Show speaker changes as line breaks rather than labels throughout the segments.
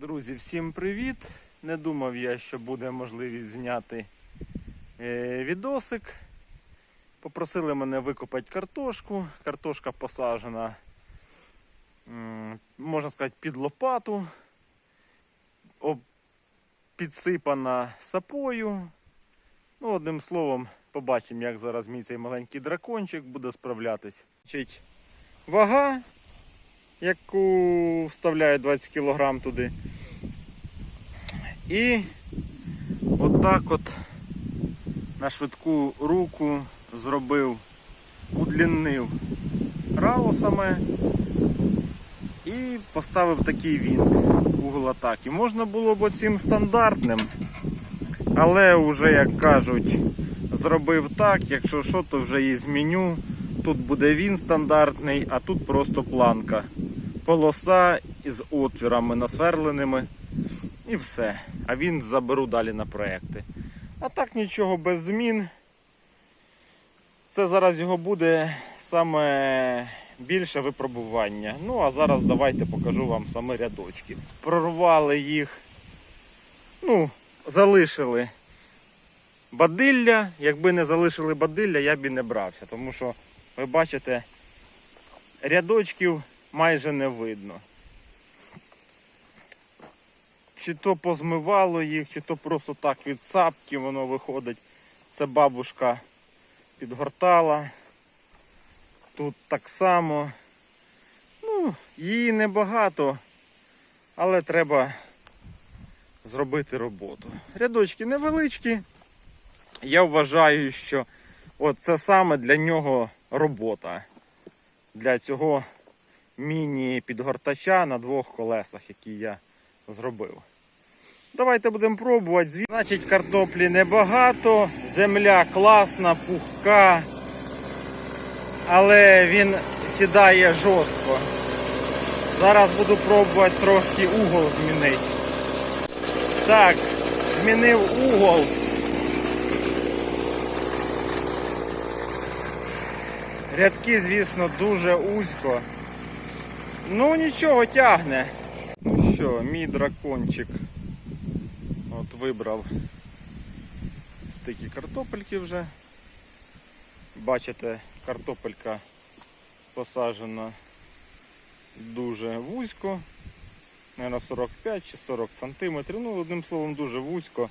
Друзі, всім привіт! Не думав я, що буде можливість зняти е, відосик. Попросили мене викопати картошку. Картошка посаджена, можна сказати, під лопату, підсипана сапою. Ну, одним словом, побачимо, як зараз мій цей маленький дракончик буде справлятись. Вага, яку вставляю 20 кг туди. І отак от на швидку руку зробив, удлінив рао саме і поставив такий вінт угол атаки. Можна було б оцим стандартним, але вже, як кажуть, зробив так, якщо що, то вже і зміню. Тут буде він стандартний, а тут просто планка. Полоса із отвірами насверленими і все. А він заберу далі на проекти. А так нічого без змін. Це зараз його буде саме більше випробування. Ну а зараз давайте покажу вам саме рядочки. Прорвали їх, ну, залишили бадилля. Якби не залишили бадилля, я б і не брався. Тому що, ви бачите, рядочків майже не видно. Чи то позмивало їх, чи то просто так від сапки воно виходить. Це бабушка підгортала. Тут так само. Ну, її небагато, але треба зробити роботу. Рядочки невеличкі. Я вважаю, що от це саме для нього робота. Для цього міні-підгортача на двох колесах, які я зробив. Давайте будемо пробувати. Значить, картоплі небагато, земля класна, пухка, але він сідає жорстко. Зараз буду пробувати трошки угол змінити. Так, змінив угол. Рядки, звісно, дуже узько. Ну нічого тягне. Ну що, мій дракончик от вибрав стики картопельки вже. Бачите, картопелька посаджена дуже вузько. Наверно, 45 чи 40 сантиметрів. Ну, одним словом, дуже вузько.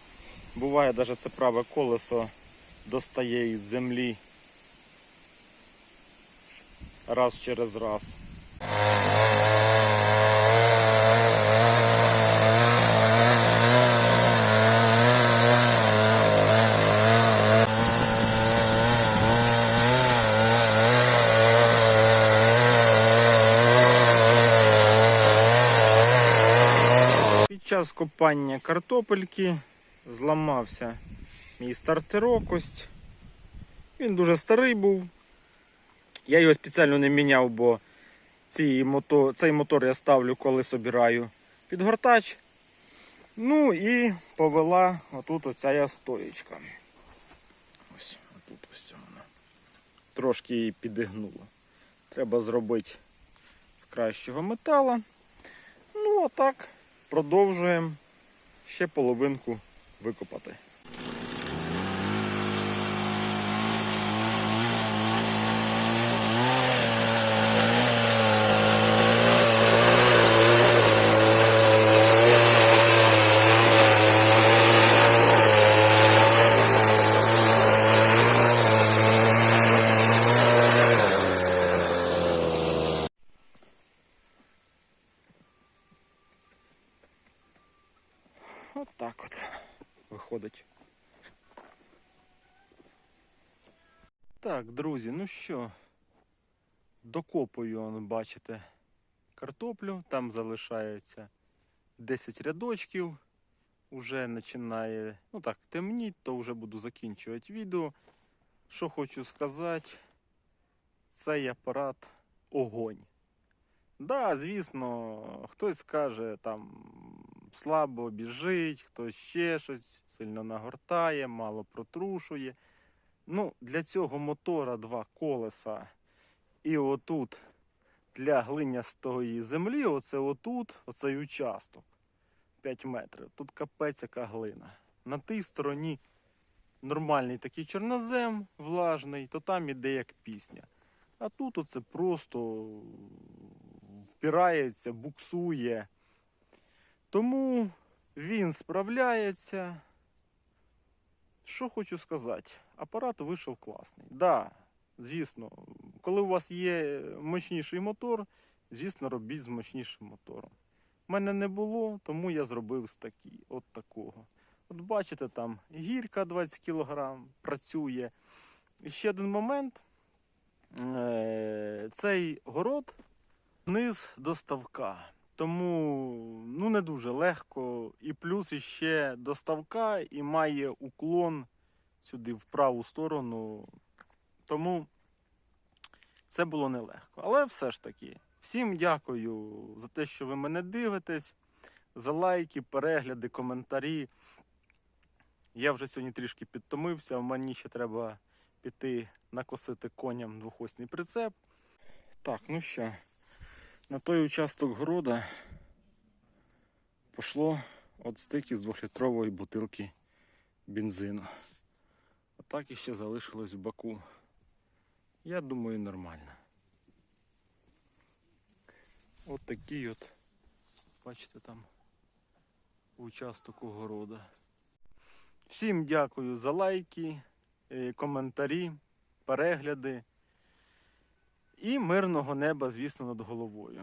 Буває, навіть це праве колесо достає із землі раз через раз. Під час копання картопельки зламався мій стартерок ось. Він дуже старий був. Я його спеціально не міняв, бо ці мото... цей мотор я ставлю, коли собираю підгортач. Ну і повела отут оця я стоєчка. Ось, отут ось вона. Трошки її підігнула. Треба зробити з кращого метала. Ну, а так, продовжуємо ще половинку викопати. Так от виходить. Так, друзі, ну що, докопую, бачите, картоплю, там залишається 10 рядочків. Уже починає, ну так, темніть, то вже буду закінчувати відео. Що хочу сказати, цей апарат огонь. Да, звісно, хтось скаже там слабо біжить, хтось ще щось сильно нагортає, мало протрушує. Ну, для цього мотора два колеса. І отут для глинястої землі, оце отут, оцей участок. 5 метрів. Тут капець яка глина. На тій стороні нормальний такий чорнозем влажний, то там іде як пісня. А тут оце просто впирається, буксує. Тому він справляється. Що хочу сказати, апарат вийшов класний. Да, звісно, коли у вас є мощніший мотор, звісно, робіть з мощнішим мотором. У мене не було, тому я зробив з такі, от такого. От бачите, там гірка 20 кг працює. І ще один момент. Е, Цей город низ до ставка. Тому ну, не дуже легко. І плюс іще до ставка і має уклон сюди в праву сторону. Тому це було нелегко. Але все ж таки, всім дякую за те, що ви мене дивитесь, за лайки, перегляди, коментарі. Я вже сьогодні трішки підтомився, в мені ще треба піти накосити коням двохосний прицеп. Так, ну що, на той участок города пішло от стики з двохлітрової бутилки бензину. А так іще залишилось в баку. Я думаю, нормально. От такий от, бачите там, участок огорода. Всім дякую за лайки, е, коментарі, перегляди. І мирного неба, звісно, над головою.